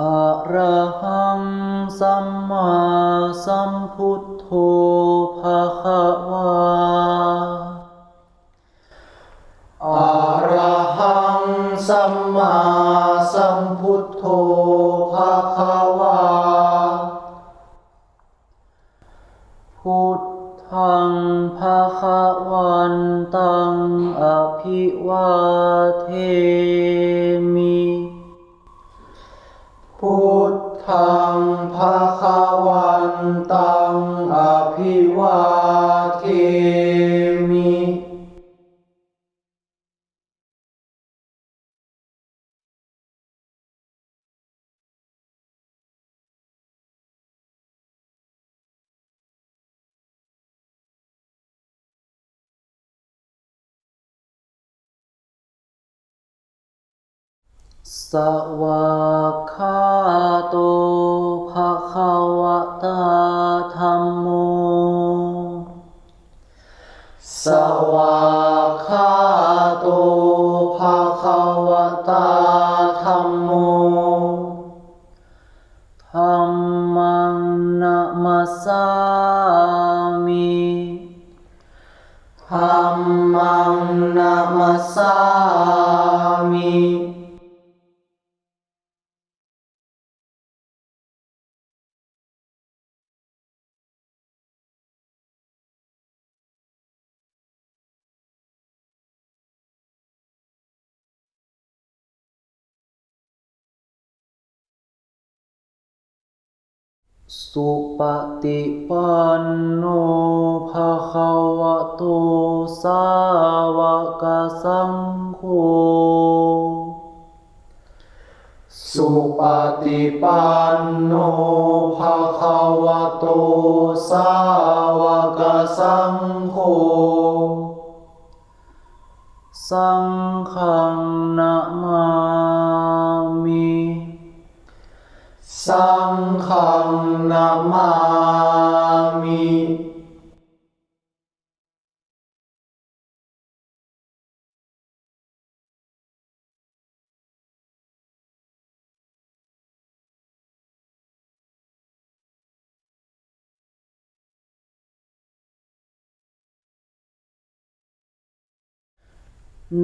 อะระหังสัมมาสัมพุทโธภะคะวาอะระหังสัมมาสัมพุทโธภะคะวา พุทธังภะคะวันตังอภิวาเท พุทธังภาคะ สวากขาโตภะคะวะตาธรรมโม สวากขาโตภะคะวะตา สุปฏิปันโนภะคะวะโตสาวกสังโฆสุปฏิปันโนภะคะวะโตสาวกสังโฆสังฆังนะมามิ สังฆนามามิ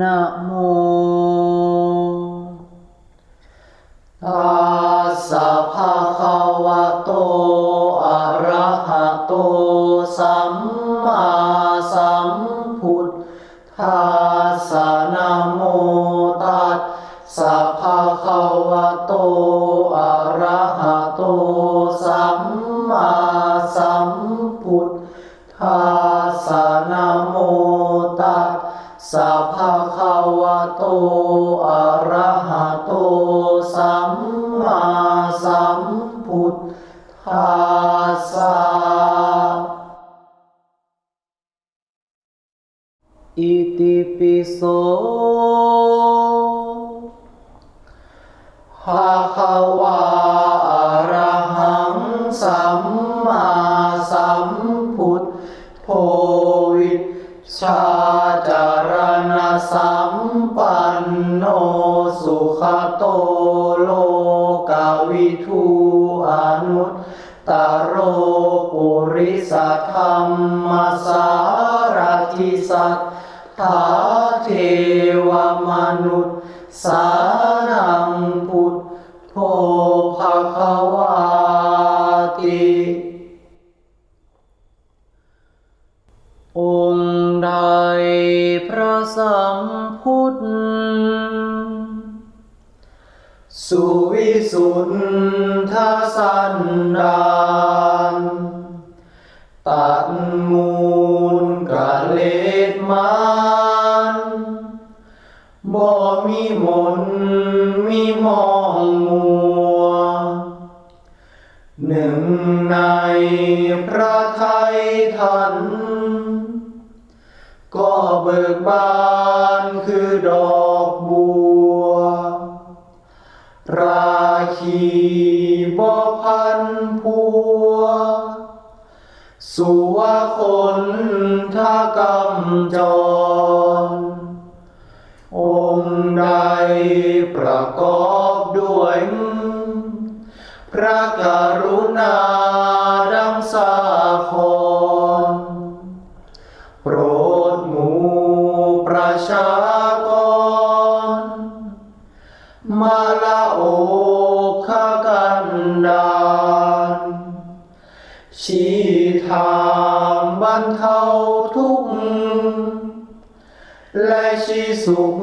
นะโม สสะภะคะวะโตอะระหะโต สัมมาสัมพุทธัสสะอิติปิโสภะคะวะอะระหังสัมมาสัมพุทโธวิชา สัมปันโนสุขโตโลกาวิทูอนุตตโรปุริสธรรมสารทิสัตถาเทวมนุษย์สานังปุ สุวิสุทธาสันดานตัดมูลกะเลดมันบ่มีมนมีมองมัว หนึ่งในพระไทยท่านก็เบิกบานคือดอก ราคีบพันพัว สุวคนทากำจร องค์ใดประกอบด้วย พระกรุณาดังสาคร สุข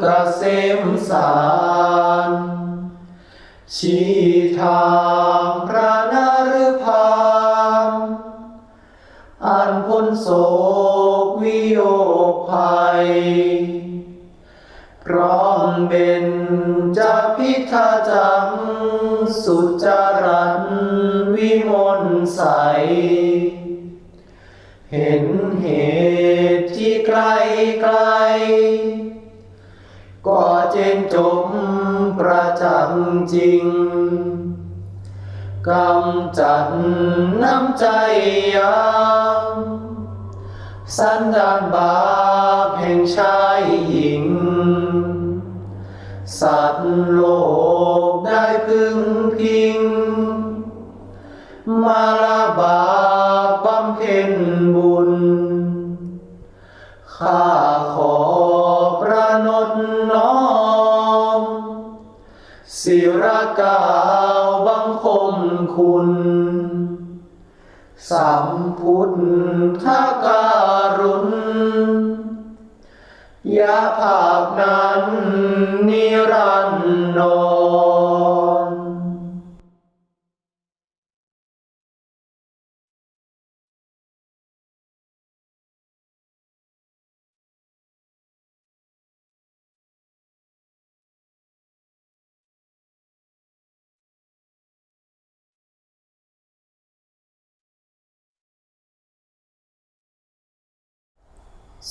เกษมสารชี้ทางพระนรพานอันพ้นโศกวิโยภัย พร้อมเป็นจะพิทาจัง สุจารันวิมลใส เห็นเหตุที่ไกลไกล ก็เจนจมประจักษ์จริงกำจัดน้ำใจยังสันดานบาปแห่งชายหญิง สัตว์โลกได้พึงพิง มาลาบา รกาวบังคมคุณ สัมพุทธการุณยาภาพนั้นนิรันดร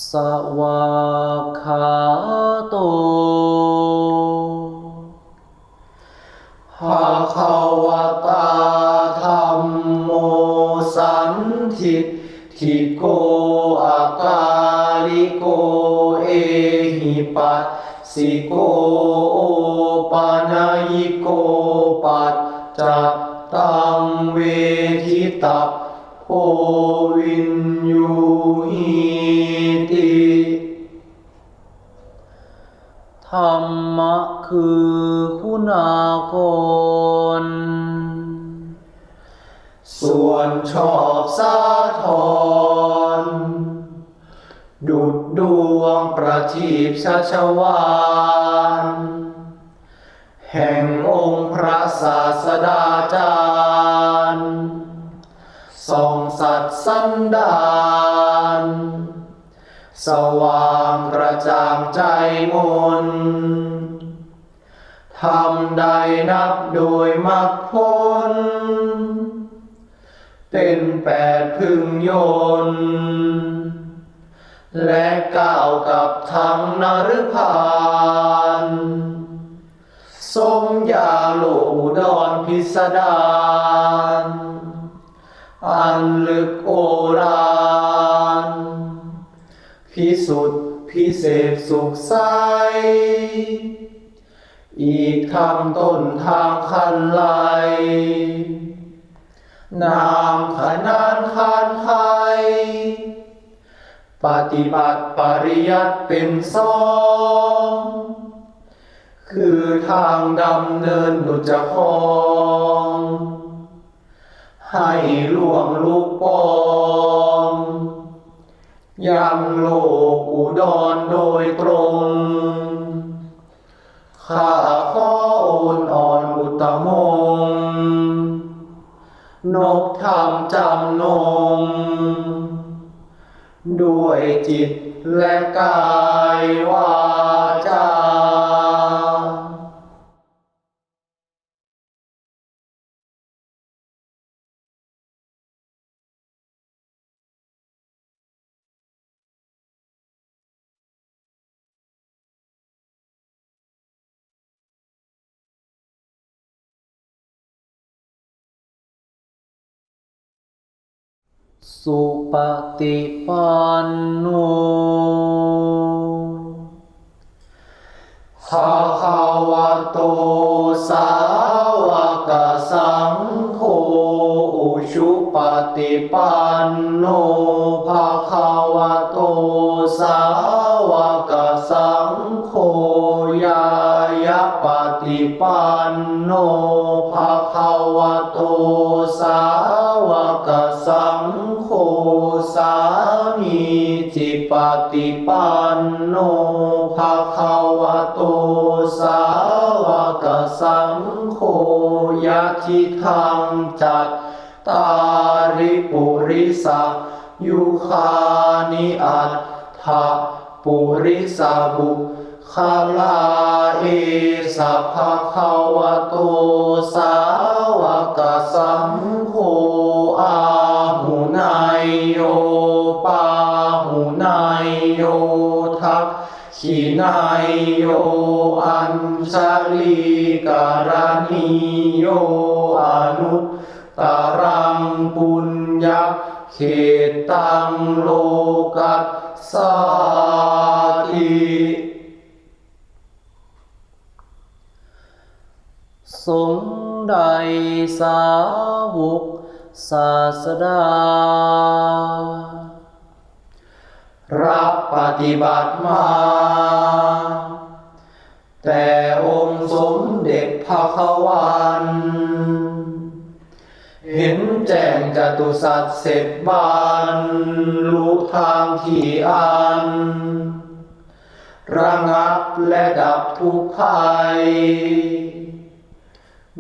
สวากขาโตภาคาวตาธรรมโมสันทิทิโกอากาลิโกเอหิปัสสิโกโอปานายโกปัจจตตังเวทิตัพโพ คือคุณากรส่วนชอบสาทรดุดดวงประทีปชัชวานแห่งองค์พระศาสดาจารย์ส่องสัตว์สันดานสว่างกระจ่างใจมน ทำได้นับโดยมรรคผล เป็นแปดพึงโยน และก้าวกับทางนรพานทรงยาโลอุดรพิสดารอันลึกโอรานพิสุทธิพิเศษสุขใส อีกทางต้นทางคันไลนามขนานคานไขปฏิบัติปริยัติเป็นสองคือทางดำเนินดุจคองให้ล่วงลูกปองยังโลกอุดรโดยตรง ข้าขออ่อนอ่อนอุตมงค์นกธรรมจำนง ด้วยจิตและกายวาจา สุปฏิปันโนภะคะวะโตสาวกสังโฆชุปฏิปันโนภาคาวะโตสาวกสัง ปันโนภาคาวะโตสาวกสังโฆสามีจิปฏิปันโนภาคาวะโตสาวกสังโฆยะทิทังจัตตาริปุริสายุคานิอัตถะปุริสาบุ คลาเอสัพพะคะวะโตสาวกสังโฆอาหุนายโยปาหุนายโยทักขีนายโยอัญชลีการณิโยอนุตตรังปุญญเขตังโล สาวกศาสดา รับปฏิบัติมา แต่องค์สมเด็จพระควันเห็นแจ้งจตุสัตว์เสร็จบานรู้ทางที่อัน ระงับและดับทุกภัย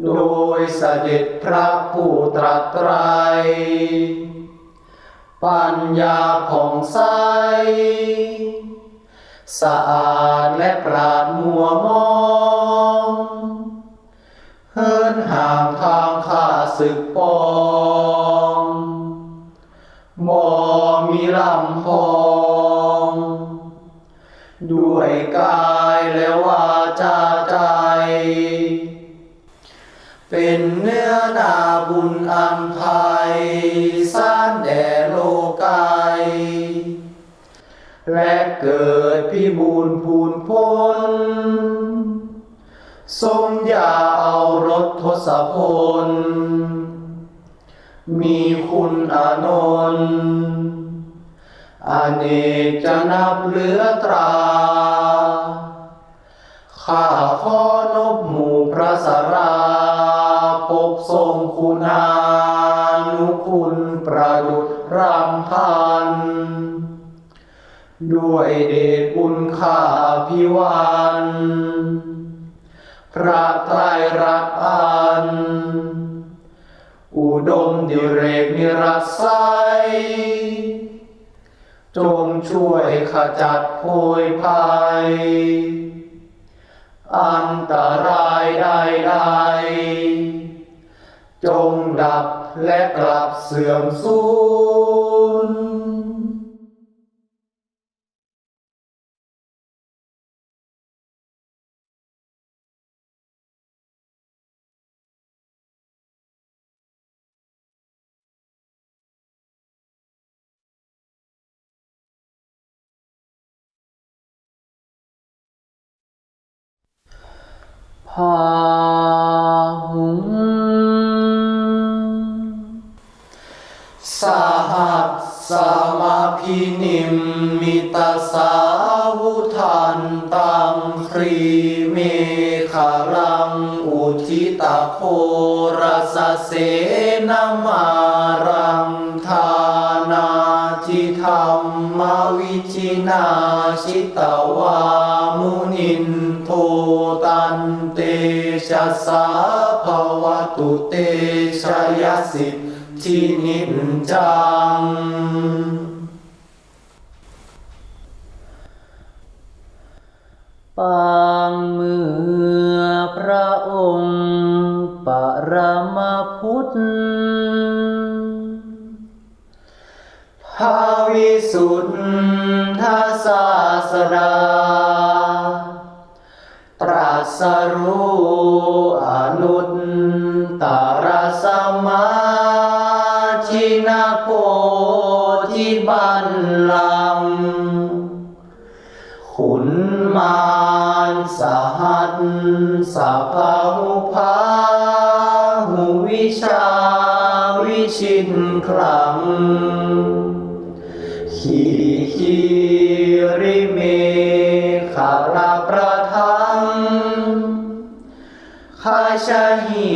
โดยเสด็จพระผู้ตรัสไตร ปัญญาผ่องใส สะอาดและปราดมัวมองเฮินห่างทางข้าศึกปองบ่มีลำพอง ด้วยกายและวาจา นาบุญอันไพสร้างแด่โลกายและเกิดพิบูรณ์พูนพ้น ทรงอย่าเอารถทศพล มีคุณอานนท์อเนกจะนับเหลือตรา ข้าขอนบหมู่พระสารา ทรงคุณานุคุณประดุจรำพัน ด้วยเดชบุญข้าพิวันพระไตรรักอัน อุดมดิเรกนิรัสไซจงช่วยขจัดโพยภัย อันตรายใดๆ จงดับและกลับเสื่อมสูญพา มมิตาสาวุทันตังครีเมฆาลังอุทิตาโครสเสนามารังทานาทิธรรมวิชินาชิตวามุนินโทตันเตชะสาภวตุเตชะยสิทธินิจัง ปางเมื่อพระองค์ ปรมาพุทธภาวิสุทธาศาสดาตรัสรู้อนุตตรสมาชินาโพธิบันลัง หัสสะพาหุภาหุวิชาวิชิตคลังขีขีริเมฆาลาประทังข้าชะเหี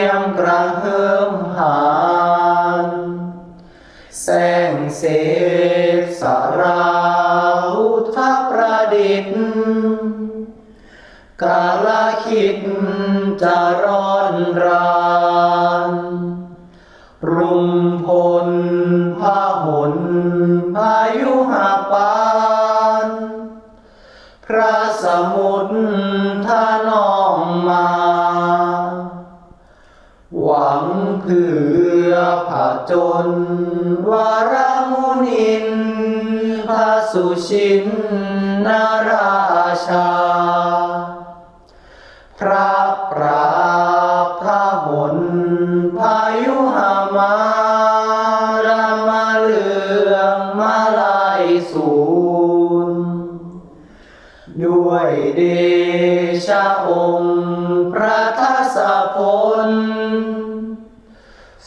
ยมกระเฮิมหานแสงเส ลคิดจะร้อนรานรุมพลพาหนพายุหาปาน พระสมุทรท่านองมา หวังเพื่อผาจน วารามุนินพระสุชินนาราชา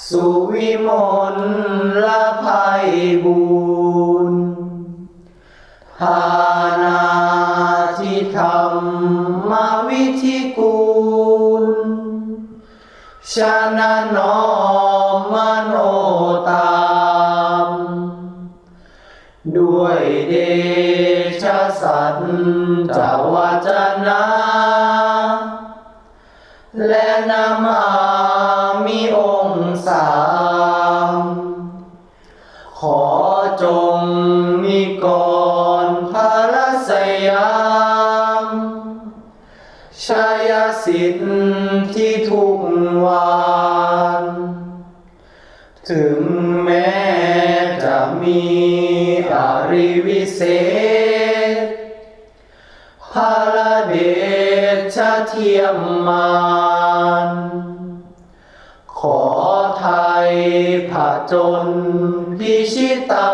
สุวิมลละภัยบุญทานาที่ธรรมวิธิกุลชนะนอมมโนตาม ด้วยเดชสัตว์จาวาจนะและนามา มีองค์สามขอจงมีก่อนพระลสยามชายสิทธิ์ที่ทุกวันถึงแม้จะมีอริวิเศษพาลเดชเทียมมานขอไทย ผาจนพิชิตา